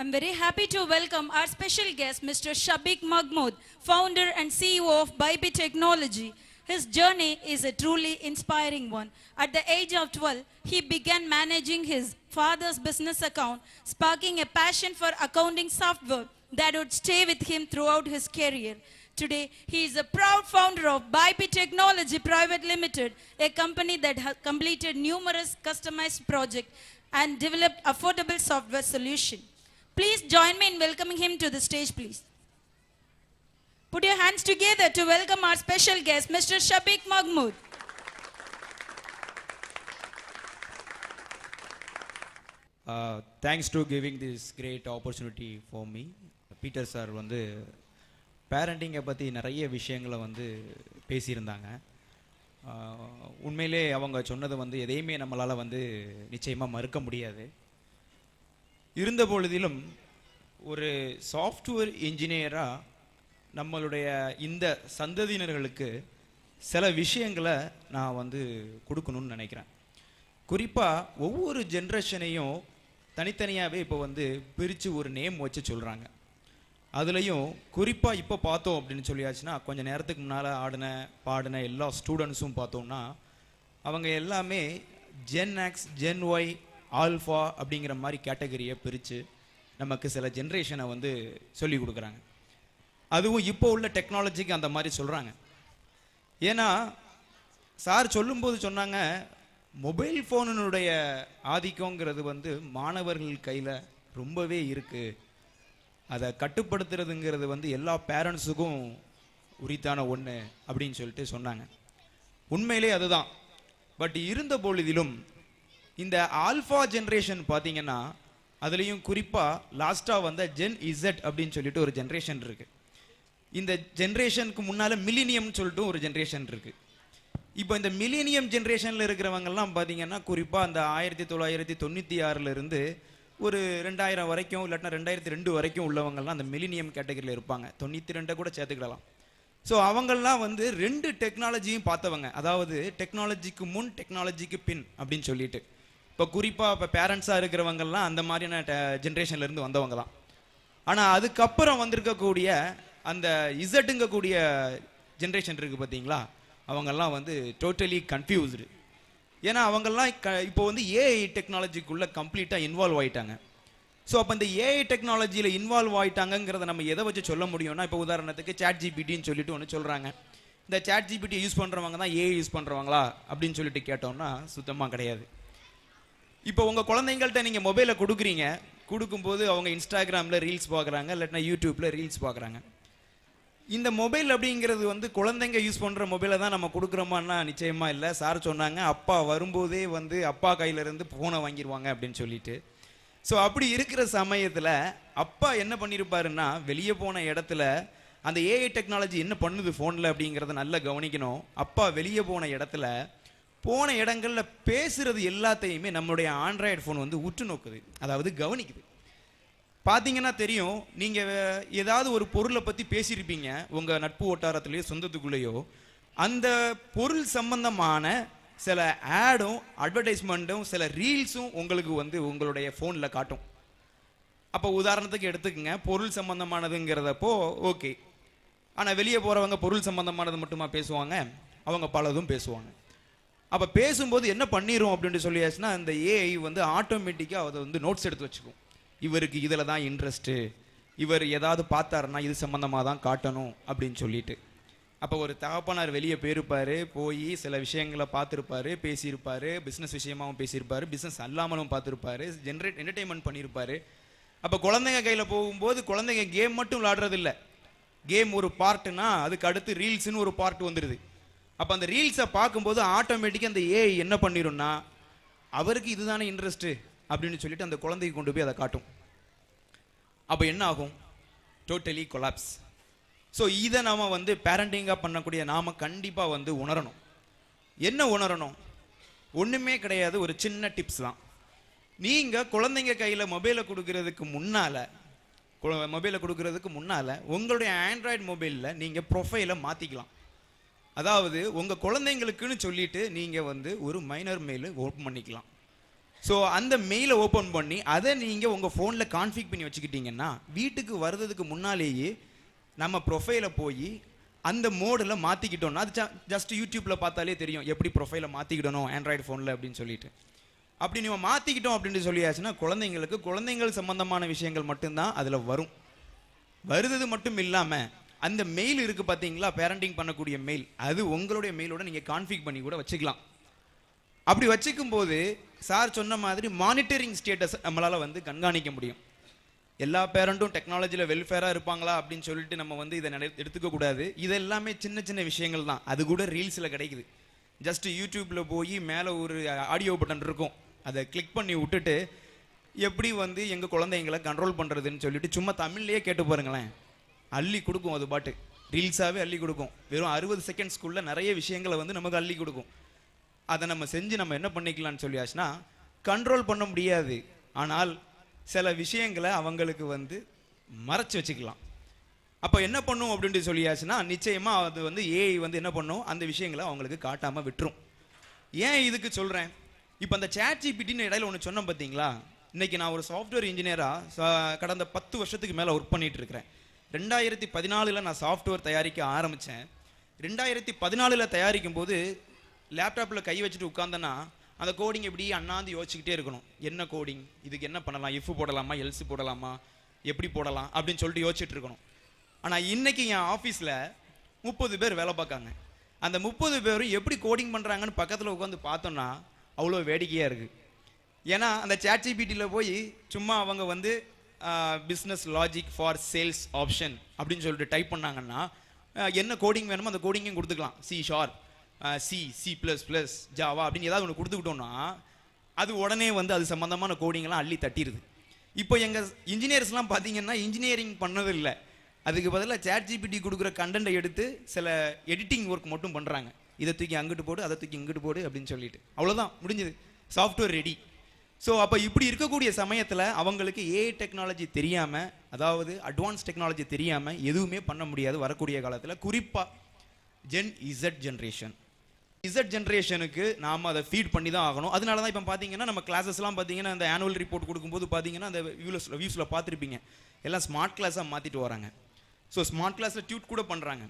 I'm very happy to welcome our special guest, Mr. Shabik Mahmood, founder and CEO of Bibi Technology. His journey is a truly inspiring one. At the age of 12, he began managing his father's business account, sparking a passion for accounting software that would stay with him throughout his career. Today, he is a proud founder of Bipi Technology Private Limited, a company that has completed numerous customized projects and developed affordable software solution. Please join me in welcoming him to the stage, please. Put your hands together to welcome our special guest, Mr. Shabik Mahmood. Uh, thanks to giving this great opportunity for me Peter sir வந்து பேரண்டிங்கை பற்றி நிறைய விஷயங்களை வந்து பேசியிருந்தாங்க உண்மையிலே அவங்க சொன்னது வந்து எதையுமே நம்மளால் வந்து நிச்சயமாக மறுக்க முடியாது இருந்த பொழுதிலும் ஒரு சாஃப்ட்வேர் இன்ஜினியராக நம்மளுடைய இந்த சந்ததியினர்களுக்கு சில விஷயங்களை நான் வந்து கொடுக்கணும்னு நினைக்கிறேன். குறிப்பாக ஒவ்வொரு ஜென்ரேஷனையும் தனித்தனியாகவே இப்போ வந்து பிரித்து ஒரு நேம் வச்சு சொல்கிறாங்க அதுலேயும் குறிப்பாக இப்போ பார்த்தோம் அப்படின்னு சொல்லியாச்சுன்னா கொஞ்சம் நேரத்துக்கு முன்னால் ஆடின பாடின எல்லா ஸ்டூடெண்ட்ஸும் பார்த்தோம்னா அவங்க எல்லாமே gen X gen Y alpha அப்படிங்கிற மாதிரி கேட்டகரியை பிரித்து நமக்கு சில ஜென்ரேஷனை வந்து சொல்லி கொடுக்குறாங்க. அதுவும் இப்போ உள்ள டெக்னாலஜிக்கு அந்த மாதிரி சொல்கிறாங்க ஏன்னா சார் சொல்லும்போது சொன்னாங்க மொபைல் ஃபோனுடைய ஆதிக்கங்கிறது வந்து மாணவர்கள் கையில் ரொம்பவே இருக்குது அதை கட்டுப்படுத்துறதுங்கிறது வந்து எல்லா பேரண்ட்ஸுக்கும் உரித்தான ஒன்று அப்படின்னு சொல்லிட்டு சொன்னாங்க. உண்மையிலே அதுதான். பட் இருந்த பொழுதிலும் இந்த ஆல்ஃபா ஜென்ரேஷன் பார்த்தீங்கன்னா அதுலேயும் குறிப்பாக லாஸ்ட்டாக வந்த ஜென் இசட் அப்படின்னு சொல்லிட்டு ஒரு ஜென்ரேஷன் இருக்குது இந்த ஜென்ரேஷனுக்கு முன்னால் மில்லினியம்னு சொல்லிட்டு ஒரு ஜென்ரேஷன் இருக்குது இப்போ இந்த மில்லினியம் ஜென்ரேஷனில் இருக்கிறவங்கெல்லாம் பார்த்தீங்கன்னா குறிப்பாக அந்த ஆயிரத்தி தொள்ளாயிரத்தி தொண்ணூற்றி ஆறிலிருந்து ஒரு ரெண்டாயிரம் வரைக்கும் இல்லாட்டினா ரெண்டாயிரத்தி ரெண்டு வரைக்கும் உள்ளவங்கள்லாம் அந்த மில்லினியம் கேட்டகரியில் இருப்பாங்க. தொண்ணூற்றி ரெண்டை கூட சேர்த்துக்கிடலாம். ஸோ அவங்கெல்லாம் வந்து ரெண்டு டெக்னாலஜியும் பார்த்தவங்க. அதாவது டெக்னாலஜிக்கு முன் டெக்னாலஜிக்கு பின் அப்படின்னு சொல்லிட்டு. இப்போ குறிப்பாக இப்போ பேரண்ட்ஸாக இருக்கிறவங்கெல்லாம் அந்த மாதிரியான ஜென்ரேஷன்லேருந்து வந்தவங்க தான் ஆனால் அதுக்கப்புறம் வந்திருக்கக்கூடிய அந்த இசட்டுங்கக்கூடிய ஜென்ரேஷன் இருக்குது பார்த்தீங்களா அவங்கெல்லாம் வந்து டோட்டலி கன்ஃபியூஸ்டு ஏன்னா அவங்கெல்லாம் க இப்போ வந்து ஏஐ டெக்னாலஜிக்குள்ளே கம்ப்ளீட்டாக இன்வால்வ் ஆகிட்டாங்க ஸோ அப்போ இந்த ஏஐ டெக்னாலஜியில் இன்வால்வ் ஆகிட்டாங்கங்கிறத நம்ம எதை வச்சு சொல்ல முடியும்னா இப்போ உதாரணத்துக்கு சாட் ஜிபிடின்னு சொல்லிட்டு ஒன்று சொல்கிறாங்க இந்த சாட் ஜிபிடி யூஸ் பண்ணுறவங்க தான் ஏஐ யூஸ் பண்ணுறவங்களா அப்படின்னு சொல்லிட்டு கேட்டோம்னா சுத்தமாக கிடையாது. இப்போ உங்கள் குழந்தைங்கள்ட்ட நீங்கள் மொபைலை கொடுக்குறீங்க கொடுக்கும்போது அவங்க இன்ஸ்டாகிராமில் ரீல்ஸ் பார்க்குறாங்க இல்லாட்டினா யூடியூப்பில் ரீல்ஸ் பார்க்குறாங்க. இந்த மொபைல் அப்படிங்கிறது வந்து குழந்தைங்க யூஸ் பண்ணுற மொபைலை தான் நம்ம கொடுக்குறோமான்னா நிச்சயமாக இல்லை. சார் சொன்னாங்க அப்பா வரும்போதே வந்து அப்பா கையிலேருந்து ஃபோனை வாங்கிடுவாங்க அப்படின்னு சொல்லிட்டு. ஸோ அப்படி இருக்கிற சமயத்தில் அப்பா என்ன பண்ணியிருப்பாருன்னா வெளியே போன இடத்துல அந்த ஏஐ டெக்னாலஜி என்ன பண்ணுது ஃபோனில் அப்படிங்கிறத நல்லா கவனிக்கணும். அப்பா வெளியே போன இடத்துல போன இடங்களில் பேசுகிறது எல்லாத்தையுமே நம்மளுடைய ஆண்ட்ராய்டு ஃபோன் வந்து உற்று நோக்குது அதாவது கவனிக்குது. பார்த்தீங்கன்னா தெரியும் நீங்கள் ஏதாவது ஒரு பொருளை பற்றி பேசியிருப்பீங்க உங்கள் நட்பு வட்டாரத்துலேயோ சொந்தத்துக்குள்ளேயோ. அந்த பொருள் சம்பந்தமான சில ஆடும் அட்வர்டைஸ்மெண்ட்டும் சில ரீல்ஸும் உங்களுக்கு வந்து உங்களுடைய ஃபோனில் காட்டும். அப்போ உதாரணத்துக்கு எடுத்துக்கங்க பொருள் சம்பந்தமானதுங்கிறதப்போ ஓகே ஆனால் வெளியே போகிறவங்க பொருள் சம்பந்தமானது மட்டுமா பேசுவாங்க? அவங்க பலதும் பேசுவாங்க. அப்போ பேசும்போது என்ன பண்ணிடும் அப்படின்னு சொல்லியாச்சுன்னா அந்த ஏஐ வந்து ஆட்டோமேட்டிக்காக அதை வந்து நோட்ஸ் எடுத்து வச்சுக்கும். இவருக்கு இதில் தான் இன்ட்ரெஸ்ட்டு இவர் ஏதாவது பார்த்தாருன்னா இது சம்மந்தமாக தான் காட்டணும் அப்படின்னு சொல்லிட்டு. அப்போ ஒரு தகப்பனார் வெளியே போயிருப்பார் போய் சில விஷயங்களை பார்த்துருப்பாரு பேசியிருப்பார் பிஸ்னஸ் விஷயமாவும் பேசியிருப்பார் பிஸ்னஸ் அல்லாமலும் பார்த்துருப்பாரு ஜென்ரேட் என்டர்டெயின்மெண்ட் பண்ணியிருப்பாரு. அப்போ குழந்தைங்க கையில் போகும்போது குழந்தைங்க கேம் மட்டும் விளாடுறதில்ல கேம் ஒரு பார்ட்டுனா அதுக்கு அடுத்து ரீல்ஸ்னு ஒரு பார்ட் வந்துடுது அப்போ அந்த ரீல்ஸை பார்க்கும்போது ஆட்டோமேட்டிக்காக அந்த ஏஐ என்ன பண்ணிடும்னா அவருக்கு இதுதானே இன்ட்ரெஸ்ட்டு அப்படின்னு சொல்லிட்டு அந்த குழந்தைக்கு கொண்டு போய் அதை காட்டும். அப்போ என்ன ஆகும்? டோட்டலி கொலாப்ஸ் ஸோ இதை நாம் வந்து பேரண்டிங்காக பண்ணக்கூடிய நாம் கண்டிப்பாக வந்து உணரணும். என்ன உணரணும்? ஒன்றுமே கிடையாது ஒரு சின்ன டிப்ஸ் தான். நீங்கள் குழந்தைங்க கையில் மொபைலை கொடுக்கறதுக்கு முன்னால் மொபைலை கொடுக்கறதுக்கு முன்னால் உங்களுடைய ஆண்ட்ராய்டு மொபைலில் நீங்கள் ப்ரொஃபைலை மாற்றிக்கலாம் அதாவது உங்கள் குழந்தைங்களுக்குன்னு சொல்லிட்டு நீங்கள் வந்து ஒரு மைனர் மெயில் ஓப்பன் பண்ணிக்கலாம். ஸோ அந்த மெயிலை ஓப்பன் பண்ணி அதை நீங்கள் உங்கள் ஃபோனில் கான்ஃபிக் பண்ணி வச்சுக்கிட்டீங்கன்னா வீட்டுக்கு வர்றதுக்கு முன்னாலேயே நம்ம ப்ரொஃபைலை போய் அந்த மோடில் மாற்றிக்கிட்டோம்னா அது ஜஸ்ட் யூடியூப்பில் பார்த்தாலே தெரியும் எப்படி ப்ரொஃபைலை மாற்றிக்கிடணும் ஆண்ட்ராய்டு ஃபோனில் அப்படின்னு சொல்லிட்டு. அப்படி நம்ம மாற்றிக்கிட்டோம் அப்படின்னு சொல்லியாச்சுன்னா குழந்தைங்களுக்கு குழந்தைங்கள் சம்பந்தமான விஷயங்கள் மட்டும்தான் அதில் வரும். வருது மட்டும் இல்லாமல் அந்த மெயில் இருக்கு பார்த்தீங்களா பேரண்டிங் பண்ணக்கூடிய மெயில் அது உங்களுடைய மெயிலோட நீங்கள் கான்ஃபிக் பண்ணி கூட வச்சுக்கலாம். அப்படி வச்சுக்கும் போது சார் சொன்ன மாதிரி மானிட்டரிங் ஸ்டேட்டஸ் நம்மளால் வந்து கண்காணிக்க முடியும். எல்லா பேரண்ட்டும் டெக்னாலஜியில் வெல்ஃபேராக இருப்பாங்களா? அப்படின்னு சொல்லிட்டு நம்ம வந்து இதை நட எடுத்துக்க கூடாது. இது எல்லாமே சின்ன சின்ன விஷயங்கள் தான். அது கூட ரீல்ஸில் கிடைக்குது. ஜஸ்ட் யூடியூப்பில் போய் மேலே ஒரு ஆடியோ பட்டன் இருக்கும். அதை கிளிக் பண்ணி விட்டுட்டு எப்படி வந்து எங்கள் குழந்தைங்களை கண்ட்ரோல் பண்ணுறதுன்னு சொல்லிட்டு சும்மா தமிழ்லேயே கேட்டு பாருங்களேன். அள்ளி கொடுக்கும் அது பாட்டு. ரீல்ஸாகவே அள்ளி கொடுக்கும். வெறும் அறுபது செகண்ட்ஸ்க்குள்ளே நிறைய விஷயங்களை வந்து நமக்கு அள்ளி கொடுக்கும். அதை நம்ம செஞ்சு நம்ம என்ன பண்ணிக்கலாம்னு சொல்லியாச்சுன்னா கண்ட்ரோல் பண்ண முடியாது. ஆனால் சில விஷயங்களை அவங்களுக்கு வந்து மறைச்சி வச்சுக்கலாம். அப்போ என்ன பண்ணும் அப்படின்ட்டு சொல்லியாச்சுன்னா நிச்சயமாக அது வந்து ஏஐ வந்து என்ன பண்ணும்? அந்த விஷயங்களை அவங்களுக்கு காட்டாமல் விட்டுரும். ஏன் இதுக்கு சொல்கிறேன் இப்போ அந்த சேட் ஜிபிடின்னு இடையில ஒன்று சொன்னேன் பார்த்தீங்களா இன்னைக்கு நான் ஒரு சாஃப்ட்வேர் இன்ஜினியராக கடந்த பத்து வருஷத்துக்கு மேலே ஒர்க் பண்ணிகிட்டு இருக்கிறேன். ரெண்டாயிரத்தி பதினாலில் நான் சாஃப்ட்வேர் தயாரிக்க ஆரம்பித்தேன் ரெண்டாயிரத்தி பதினாலில் தயாரிக்கும் போது லேப்டாப்பில் கை வச்சுட்டு உட்காந்தேன்னா அந்த கோடிங் எப்படி அண்ணாந்து யோசிச்சுக்கிட்டே இருக்கணும். என்ன கோடிங் இதுக்கு என்ன பண்ணலாம்? இஃப் போடலாமா? எல்சி போடலாமா? எப்படி போடலாம்? அப்படின்னு சொல்லிட்டு யோசிச்சுட்டு இருக்கணும். ஆனால் இன்னைக்கு என் ஆஃபீஸில் முப்பது பேர் வேலை பார்க்காங்க. அந்த முப்பது பேரும் எப்படி கோடிங் பண்ணுறாங்கன்னு பக்கத்தில் உட்காந்து பார்த்தோன்னா அவ்வளோ வேடிக்கையாக இருக்குது ஏன்னா அந்த சேட் ஜிபிடியில் போய் சும்மா அவங்க வந்து business logic for sales option அப்படின்னு சொல்லிட்டு டைப் பண்ணாங்கன்னா என்ன கோடிங் வேணுமோ அந்த கோடிங்கும் கொடுத்துக்கலாம். C sharp C C plus plus Java அப்படின்னு ஏதாவது ஒன்று கொடுத்துக்கிட்டோம்னா அது உடனே வந்து அது சம்மந்தமான கோடிங்லாம் அள்ளி தட்டிடுது இப்போ எங்கள் இன்ஜினியர்ஸ்லாம் பார்த்தீங்கன்னா இன்ஜினியரிங் பண்ணது இல்லை. அதுக்கு பதிலாக சேட் ஜிபிடி கொடுக்குற கண்டென்ட்டை எடுத்து சில எடிட்டிங் ஒர்க் மட்டும் பண்ணுறாங்க இதை தூக்கி அங்கிட்டு போடு அதை தூக்கி இங்கிட்டு போடு அப்படின்னு சொல்லிட்டு. அவ்வளோதான் முடிஞ்சது. சாஃப்ட்வேர் ரெடி ஸோ அப்போ இப்படி இருக்கக்கூடிய சமயத்தில் அவங்களுக்கு ஏஐ டெக்னாலஜி தெரியாமல் அதாவது அட்வான்ஸ் டெக்னாலஜி தெரியாமல் எதுவுமே பண்ண முடியாது வரக்கூடிய காலத்தில். குறிப்பாக ஜென் இசட் ஜென்ரேஷன் இசட் ஜென்ரேஷனுக்கு நாம் அதை ஃபீட் பண்ணி தான் ஆகணும். அதனால தான் இப்போ பார்த்தீங்கன்னா நம்ம கிளாஸஸ்லாம் பார்த்தீங்கன்னா அந்த ஆனுவல் ரிப்போர்ட் கொடுக்கும்போது பார்த்தீங்கன்னா அந்த வியூஸ் வியூஸில் பார்த்துருப்பீங்க. எல்லாம் ஸ்மார்ட் கிளாஸாக மாற்றிட்டு வராங்க. ஸோ ஸ்மார்ட் கிளாஸில் டியூட் கூட பண்ணுறாங்க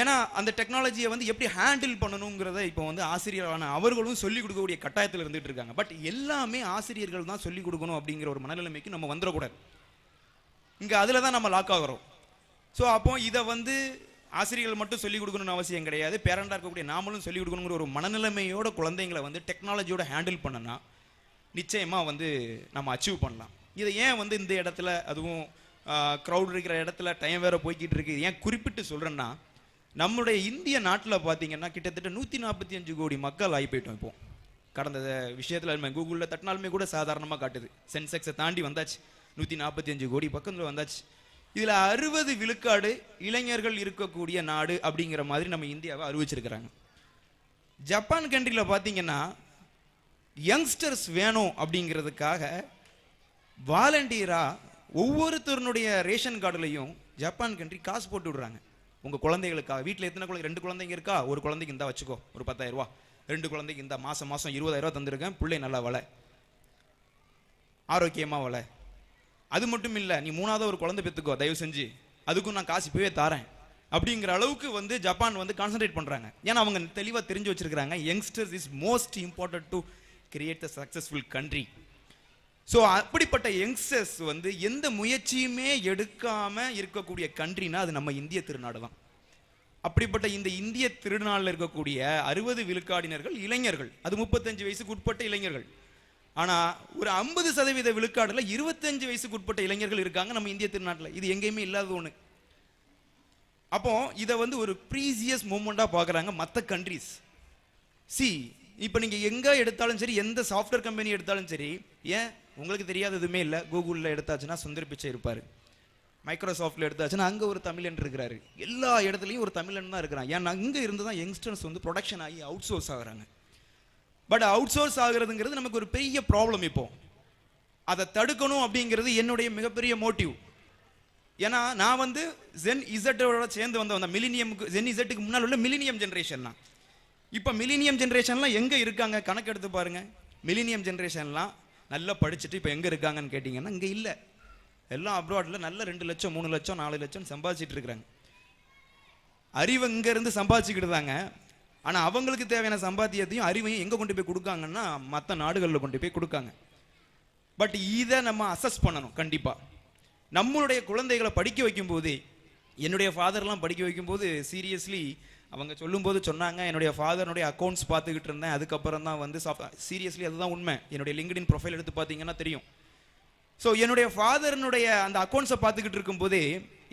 ஏன்னா அந்த டெக்னாலஜியை வந்து எப்படி ஹேண்டில் பண்ணணுங்கிறத இப்போ வந்து ஆசிரியரான அவர்களும் சொல்லிக் கொடுக்கக்கூடிய கட்டாயத்தில் இருந்துகிட்டு இருக்காங்க. பட் எல்லாமே ஆசிரியர்கள் தான் சொல்லிக் கொடுக்கணும் அப்படிங்கிற ஒரு மனநிலைமைக்கு நம்ம வந்துடக்கூடாது. இங்கே அதில் தான் நம்ம லாக் ஆகிறோம். ஸோ அப்போ இதை வந்து ஆசிரியர்கள் மட்டும் சொல்லிக் கொடுக்கணும்னு அவசியம் கிடையாது. பேரண்டாக இருக்கக்கூடிய நாமளும் சொல்லிக் கொடுக்கணுங்கிற ஒரு மனநிலைமையோட குழந்தைங்களை வந்து டெக்னாலஜியோட ஹேண்டில் பண்ணனா நிச்சயமாக வந்து நம்ம அச்சீவ் பண்ணலாம். இதை ஏன் வந்து இந்த இடத்துல அதுவும் க்ரௌட் இருக்கிற இடத்துல டைம் வேறு போய்கிட்டு இருக்குது ஏன் குறிப்பிட்டு சொல்கிறேன்னா நம்முடைய இந்திய நாட்டில் பார்த்தீங்கன்னா கிட்டத்தட்ட நூற்றி நாற்பத்தி அஞ்சு கோடி மக்கள் ஆகி போயிட்டோம் இப்போ. கடந்த விஷயத்தில் நம்ம கூகுளில் தட்டினாலுமே கூட சாதாரணமாக காட்டுது. சென்செக்ஸை தாண்டி வந்தாச்சு. நூற்றி நாற்பத்தி அஞ்சு கோடி பக்கத்தில் வந்தாச்சு. இதில் அறுபது விழுக்காடு இளைஞர்கள் இருக்கக்கூடிய நாடு அப்படிங்கிற மாதிரி நம்ம இந்தியாவை அறிவிச்சிருக்கிறாங்க. ஜப்பான் கண்ட்ரியில் பார்த்தீங்கன்னா யங்ஸ்டர்ஸ் வேணும் அப்படிங்கிறதுக்காக வாலண்டியராக ஒவ்வொருத்தருனுடைய ரேஷன் கார்டுலையும் ஜப்பான் கண்ட்ரி காசு போட்டு விடுறாங்க. உங்கள் குழந்தைகளுக்காக வீட்டில் எத்தனை குழந்தை? ரெண்டு குழந்தைங்க இருக்கா? ஒரு குழந்தைக்கு இந்தா வச்சுக்கோ. ஒரு பத்தாயிரம் ரூபா ரெண்டு குழந்தைக்கு இந்த மாதம் மாதம் இருபதாயிரம் ரூபா தந்திருக்கேன் பிள்ளை நல்லா வள. ஆரோக்கியமாக வள. அது மட்டும் இல்லை நீ மூணாவது ஒரு குழந்தை பெற்றுக்கோ தயவு செஞ்சு. அதுக்கும் நான் காசு இப்போவே தரேன். அப்படிங்கிற அளவுக்கு வந்து ஜப்பான் வந்து கான்சென்ட்ரேட் பண்ணுறாங்க ஏன்னா அவங்க தெளிவாக தெரிஞ்சு வச்சுருக்கிறாங்க. Youngsters is most important to create the successful country so அப்படிப்பட்ட யங்ஸ்டர்ஸ் வந்து எந்த முயற்சியுமே எடுக்காமல் இருக்கக்கூடிய கண்ட்ரினா அது நம்ம இந்திய திருநாடு தான். அப்படிப்பட்ட இந்த இந்திய திருநாளில் இருக்கக்கூடிய அறுபது விழுக்காடினர்கள் இளைஞர்கள். அது முப்பத்தஞ்சு வயசுக்கு உட்பட்ட இளைஞர்கள். ஆனால் ஒரு ஐம்பது சதவீத விழுக்காடில் இருபத்தஞ்சு வயசுக்கு உட்பட்ட இளைஞர்கள் இருக்காங்க நம்ம இந்திய திருநாட்டில். இது எங்கேயுமே இல்லாத ஒன்று அப்போ இதை வந்து ஒரு ப்ரீசியஸ் மூமெண்ட்டாக பார்க்குறாங்க மற்ற கண்ட்ரிஸ் சி இப்போ நீங்கள் எங்கே எடுத்தாலும் சரி எந்த சாஃப்ட்வேர் கம்பெனி எடுத்தாலும் சரி ஏன்? உங்களுக்கு தெரியாத எதுவுமே இல்லை. கூகுளில் எடுத்தாச்சுன்னா சுந்தர் பிச்சை இருப்பார். மைக்ரோசாஃப்ட்டில் எடுத்தாச்சுன்னா அங்கே ஒரு தமிழன் இருக்கிறாரு. எல்லா இடத்துலையும் ஒரு தமிழன் தான் இருக்கிறான். ஏன்னா அங்கே இருந்து தான் யங்ஸ்டர்ஸ் வந்து ப்ரொடக்ஷன் ஆகி அவுட் சோர்ஸ் ஆகுறாங்க. பட் அவுட் சோர்ஸ் ஆகுறதுங்கிறது நமக்கு ஒரு பெரிய ப்ராப்ளம் இப்போ. அதை தடுக்கணும் அப்படிங்கிறது என்னுடைய மிகப்பெரிய மோட்டிவ் ஏன்னா நான் வந்து ஜென் இசட்டோட சேர்ந்து வந்த அந்த மிலினியமுக்கு ஜென் இசட்டுக்கு முன்னால் உள்ள மிலினியம் ஜென்ரேஷன் தான். இப்போ மிலினியம் ஜென்ரேஷன்லாம் எங்கே இருக்காங்க? கணக்கெடுத்து பாருங்க. மிலினியம் ஜென்ரேஷன்லாம் நல்லா படிச்சுட்டு இப்போ எங்கே இருக்காங்கன்னு கேட்டிங்கன்னா இங்கே இல்லை. எல்லாம் அப்ராடில் நல்ல ரெண்டு லட்சம் மூணு லட்சம் நாலு லட்சம் சம்பாதிச்சிட்டு இருக்கிறாங்க. அறிவு இங்கேருந்து சம்பாதிச்சுக்கிட்டுதாங்க ஆனால் அவங்களுக்கு தேவையான சம்பாத்தியத்தையும் அறிவையும் எங்கே கொண்டு போய் கொடுக்காங்கன்னா மற்ற நாடுகளில் கொண்டு போய் கொடுக்காங்க. பட் இதை நம்ம அசஸ் பண்ணணும் கண்டிப்பாக நம்மளுடைய குழந்தைகளை படிக்க வைக்கும்போது என்னுடைய ஃபாதர்லாம் படிக்க வைக்கும்போது சீரியஸ்லி அவங்க சொல்லும்போது சொன்னாங்க என்னுடைய ஃபாதர்னுடைய அக்கௌண்ட்ஸ் பார்த்துக்கிட்டு இருந்தேன். அதுக்கப்புறம் தான் வந்து சீரியஸ்லி அதுதான் உண்மை. என்னுடைய லிங்க்டின் ப்ரொஃபைல் எடுத்து பார்த்தீங்கன்னா தெரியும். ஸோ என்னுடைய ஃபாதர்னுடைய அந்த அக்கௌண்ட்ஸை பார்த்துக்கிட்டு இருக்கும்போதே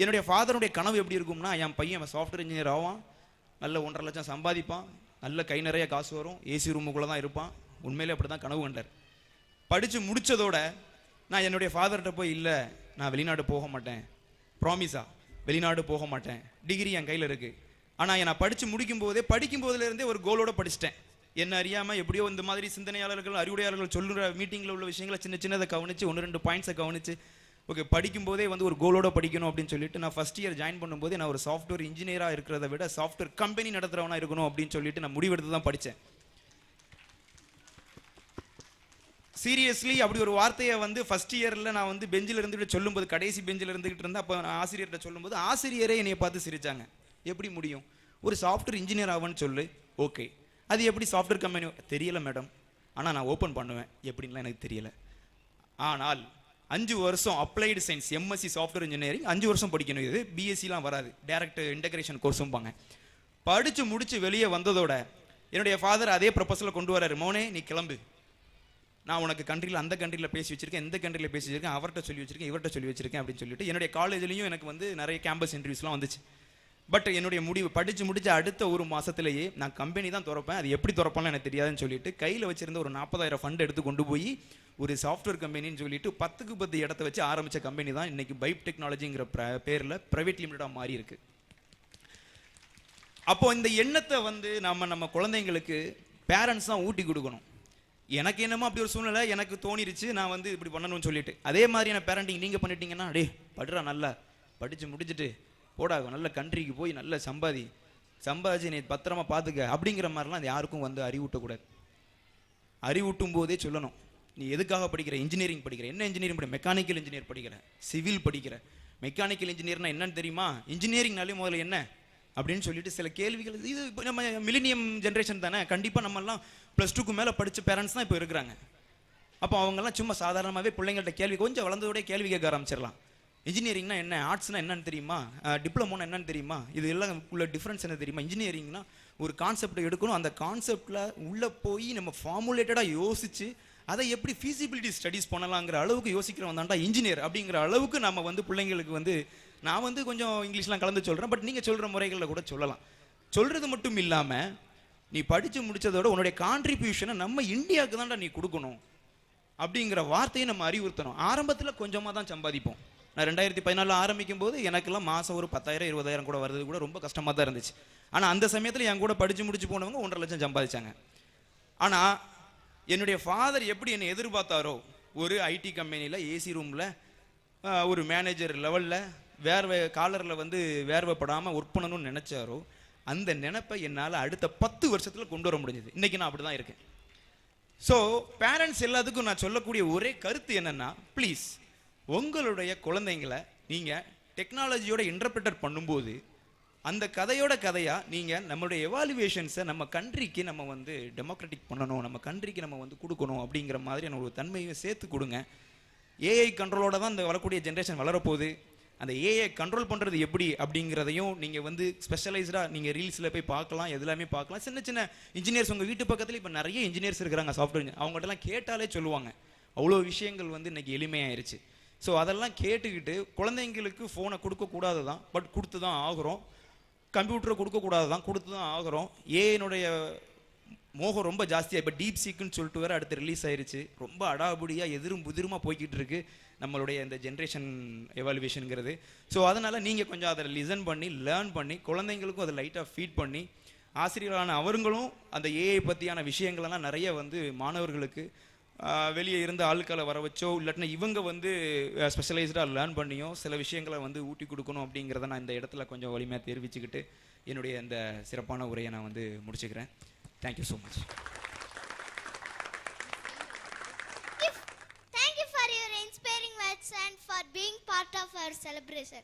என்னுடைய ஃபாதருடைய கனவு எப்படி இருக்கும்னா என் பையன் சாஃப்ட்வேர் இன்ஜினியர் ஆவான். நல்ல ஒன்றரை லட்சம் சம்பாதிப்பான். நல்ல கை நிறைய காசு வரும். ஏசி ரூமுக்குள்ளே தான் இருப்பான். உண்மையிலே அப்படி தான் கனவு கண்டார். படித்து முடித்ததோட நான் என்னுடைய ஃபாதர்கிட்ட போய் இல்லை நான் வெளிநாடு போக மாட்டேன். ப்ராமிஸா வெளிநாடு போக மாட்டேன். டிகிரி என் கையில் இருக்குது ஆனால் நான் படித்து முடிக்கும் போதே படிக்கும் போதுலேருந்தே ஒரு கோலோட படிச்சிட்டேன். என்ன அறியாமல் எப்படியோ இந்த மாதிரி சிந்தனையாளர்கள் அறிவுடையாளர்கள் சொல்லுற மீட்டிங்கில் உள்ள விஷயங்களை சின்ன சின்னதை கவனித்து ஒன்று ரெண்டு பாயிண்ட்ஸை கவனித்து ஓகே படிக்கும் போதே வந்து ஒரு கோலோட படிக்கணும் அப்படின்னு சொல்லிட்டு நான் ஃபஸ்ட் இயர் ஜாயின் பண்ணும்போதே நான் ஒரு சாஃப்ட்வேர் இன்ஜினியராக இருக்கிறத விட சாஃப்ட்வேர் கம்பெனி நடத்துகிறவனா இருக்கணும் அப்படின்னு சொல்லிட்டு நான் முடிவெடுத்து தான் படித்தேன் சீரியஸ்லி அப்படி ஒரு வார்த்தையை வந்து ஃபர்ஸ்ட் இயரில் நான் வந்து பெஞ்சில் இருந்துகிட்டு சொல்லும்போது கடைசி பெஞ்சில் இருந்துகிட்டு இருந்தேன். அப்போ நான் ஆசிரியர்கிட்ட சொல்லும்போது ஆசிரியரே என்னை பார்த்து சிரித்தாங்க எப்படி முடியும்? ஒரு சாஃப்ட்வேர் இன்ஜினியர் ஆவன்னு சொல்லு. ஓகே அது எப்படி சாஃப்ட்வேர் கம்பெனி தெரியல மேடம் ஆனால் நான் ஓப்பன் பண்ணுவேன். எப்படின்லாம் எனக்கு தெரியல. ஆனால் அஞ்சு வருஷம் applied science MSc software engineering அஞ்சு வருஷம் படிக்கணும். இது பிஎஸ்சிலாம் வராது. டேரக்ட் இன்டகிரேஷன் கோர்ஸும்பாங்க படித்து முடித்து வெளியே வந்ததோட என்னுடைய ஃபாதர் அதே ப்ரொபஸில் கொண்டு வராரு. மோனே நீ கிளம்பு. நான் உனக்கு கண்ட்ரியில் அந்த கண்ட்ரியில் பேசி வச்சிருக்கேன். எந்த கண்ட்ரியில் பேசி வச்சிருக்கேன். அவர்கிட்ட சொல்லி வச்சிருக்கேன். இவர்கிட்ட சொல்லி வச்சிருக்கேன். அப்படின்னு சொல்லிட்டு என்னுடைய காலேஜ்லையும் எனக்கு வந்து நிறைய கேம்பஸ் இன்டர்வியூஸ்லாம் வந்துச்சு. பட் என்னுடைய முடிவு படித்து முடிச்ச அடுத்த ஒரு மாசத்திலேயே நான் கம்பெனி தான் திறப்பேன். அது எப்படி திறப்பேன்னு எனக்கு தெரியாதுன்னு சொல்லிட்டு கையில் வச்சிருந்த ஒரு நாற்பதாயிரம் ஃபண்ட் எடுத்து கொண்டு போய் ஒரு சாஃப்ட்வேர் கம்பெனின்னு சொல்லிட்டு பத்துக்கு பத்து இடத்த வச்சு ஆரம்பித்த கம்பெனி தான் இன்னைக்கு பைப் டெக்னாலஜிங்கிற பேரில் ப்ரைவேட் லிமிட்டடாக மாறி இருக்கு. அப்போ இந்த எண்ணத்தை வந்து நம்ம நம்ம குழந்தைங்களுக்கு பேரண்ட்ஸ் தான் ஊட்டி கொடுக்கணும். எனக்கு என்னமோ அப்படி ஒரு சூழ்நிலை எனக்கு தோணிருச்சு நான் வந்து இப்படி பண்ணணும்னு சொல்லிட்டு. அதே மாதிரியான பேரண்டிங் நீங்கள் பண்ணிட்டீங்கன்னா டே படுறா நல்லா. படித்து முடிச்சுட்டு போடாகும் நல்ல கண்ட்ரிக்கு போய் நல்ல சம்பாதி சம்பாதிச்சு நீ பத்திரமா பார்த்துக்க அப்படிங்கிற மாதிரிலாம் அது யாருக்கும் வந்து அறிவூட்டக்கூடாது. அறிவூட்டும் போதே சொல்லணும். நீ எதுக்காக படிக்கிற? இன்ஜினியரிங் படிக்கிற. என்ன இன்ஜினியரிங் படி மெக்கானிக்கல் இன்ஜினியர் படிக்கிற. சிவில் படிக்கிற. மெக்கானிக்கல் இன்ஜினியர்னா என்னன்னு தெரியுமா? இன்ஜினியரிங்னாலே முதல்ல என்ன? அப்படின்னு சொல்லிட்டு சில கேள்விகள் இது இப்போ நம்ம மிலினியம் ஜென்ரேஷன் தானே? கண்டிப்பாக நம்மலாம் ப்ளஸ் டூக்கு மேலே படித்த பேரண்ட்ஸ் தான் இப்போ இருக்கிறாங்க. அப்போ அவங்கெல்லாம் சும்மா சாதாரணமாகவே பிள்ளைங்கள்ட்ட கேள்வி கொஞ்சம் வளர்ந்ததோட கேள்வி கேட்க ஆரம்பிச்சிடலாம். இன்ஜினியரிங்னா என்ன? ஆர்ட்ஸ்னா என்னன்னு தெரியுமா? டிப்ளமோனா என்னன்னு தெரியுமா? இது எல்லாம் உள்ள டிஃப்ரென்ஸ் என்ன தெரியுமா? இன்ஜினியரிங்னா ஒரு கான்செப்ட் எடுக்கணும். அந்த கான்செப்டில் உள்ளே போய் நம்ம ஃபார்முலேட்டடாக யோசித்து அதை எப்படி ஃபீசிபிலிட்டி ஸ்டடீஸ் பண்ணலாங்கிற அளவுக்கு யோசிக்கிறவன் தான்டா இன்ஜினியர் அப்படிங்கிற அளவுக்கு நம்ம வந்து பிள்ளைங்களுக்கு வந்து நான் வந்து கொஞ்சம் இங்கிலீஷ்லாம் கலந்து சொல்கிறேன் பட் நீங்கள் சொல்கிற முறைகளில் கூட சொல்லலாம். சொல்கிறது மட்டும் இல்லாமல் நீ படித்து முடித்ததோட உன்னுடைய கான்ட்ரிபியூஷனை நம்ம இந்தியாவுக்கு தான்டா நீ கொடுக்கணும் அப்படிங்கிற வார்த்தையை நம்ம அறிவுறுத்தணும். ஆரம்பத்தில் கொஞ்சமாக தான் சம்பாதிப்போம். நான் ரெண்டாயிரத்தி பதினாலில் ஆரம்பிக்கும் போது எனக்கெல்லாம் மாதம் ஒரு பத்தாயிரம் இருபதாயிரம் கூட வர்றது கூட ரொம்ப கஷ்டமாக தான் இருந்துச்சு. ஆனால் அந்த சமயத்தில் என் கூட படித்து முடிச்சு போனவங்க ஒன்றரை லட்சம் சம்பாதிச்சாங்க. ஆனால் என்னுடைய ஃபாதர் எப்படி என்னை எதிர்பார்த்தாரோ ஒரு ஐடி கம்பெனியில் ஏசி ரூமில் ஒரு மேனேஜர் லெவலில் வேர்வை காலரில் வந்து வேர்வைப்படாமல் ஒர்க் பண்ணணும்னு நினச்சாரோ அந்த நினப்பை என்னால் அடுத்த பத்து வருஷத்தில் கொண்டு வர முடிஞ்சது. இன்றைக்கி நான் அப்படி தான் இருக்கேன். ஸோ பேரண்ட்ஸ் எல்லாத்துக்கும் நான் சொல்லக்கூடிய ஒரே கருத்து என்னென்னா ப்ளீஸ் உங்களுடைய குழந்தைங்களை நீங்கள் டெக்னாலஜியோட இன்டர்பிரட்டர் பண்ணும்போது அந்த கதையோட கதையாக நீங்கள் நம்மளுடைய எவாலுவேஷன்ஸை நம்ம கண்ட்ரிக்கு நம்ம வந்து டெமோக்ராட்டிக் பண்ணணும் நம்ம கண்ட்ரிக்கு நம்ம வந்து கொடுக்கணும் அப்படிங்கிற மாதிரியான ஒரு தன்மையை சேர்த்து கொடுங்க. ஏஐ கண்ட்ரோலோட தான் இந்த வரக்கூடிய ஜென்ரேஷன் வளரப்போகுது. அந்த ஏஐ கண்ட்ரோல் பண்ணுறது எப்படி அப்படிங்கிறதையும் நீங்கள் வந்து ஸ்பெஷலைஸ்டாக நீங்கள் ரீல்ஸில் போய் பார்க்கலாம் எதுலாமே பார்க்கலாம். சின்ன சின்ன இன்ஜினியர்ஸ் உங்கள் வீட்டு பக்கத்தில் இப்போ நிறைய இன்ஜினியர்ஸ் இருக்கிறாங்க சாஃப்ட்வேர் அவங்ககிட்டலாம் கேட்டாலே சொல்லுவாங்க. அவ்வளோ விஷயங்கள் வந்து இன்றைக்கி எளிமையாயிருச்சு. ஸோ அதெல்லாம் கேட்டுக்கிட்டு குழந்தைங்களுக்கு ஃபோனை கொடுக்கக்கூடாது தான் பட் கொடுத்து தான் ஆகிறோம். கம்ப்யூட்டரை கொடுக்கக்கூடாது தான் கொடுத்து தான் ஆகுறோம் ஏனுடைய மோகம் ரொம்ப ஜாஸ்தியாக இப்போ டீப் சீக்குன்னு சொல்லிட்டு வேறு அடுத்து ரிலீஸ் ஆயிருச்சு. ரொம்ப அடாபுடியாக எதிரும் புதிருமாக போய்கிட்டு இருக்கு நம்மளுடைய இந்த ஜென்ரேஷன் எவாலுவேஷனுங்கிறது ஸோ அதனால் நீங்கள் கொஞ்சம் அதை லிசன் பண்ணி லேர்ன் பண்ணி குழந்தைங்களுக்கும் அதை லைட்டாக ஃபீட் பண்ணி ஆசிரியர்களான அவர்களும் அந்த ஏஐ பற்றியான விஷயங்களெல்லாம் நிறைய வந்து மாணவர்களுக்கு வெளியே இருந்து ஆட்களை வர வச்சோ இல்லாட்டினா இவங்க வந்து ஸ்பெஷலைஸ்டாக லேர்ன் பண்ணியோ சில விஷயங்களை வந்து ஊட்டி கொடுக்கணும் அப்படிங்கிறத நான் இந்த இடத்துல கொஞ்சம் வலிமையாக தெரிவிச்சுக்கிட்டு என்னுடைய இந்த சிறப்பான உரையை நான் வந்து முடிச்சுக்கிறேன் thank you so much Thank you for your inspiring words and for being part of our celebration.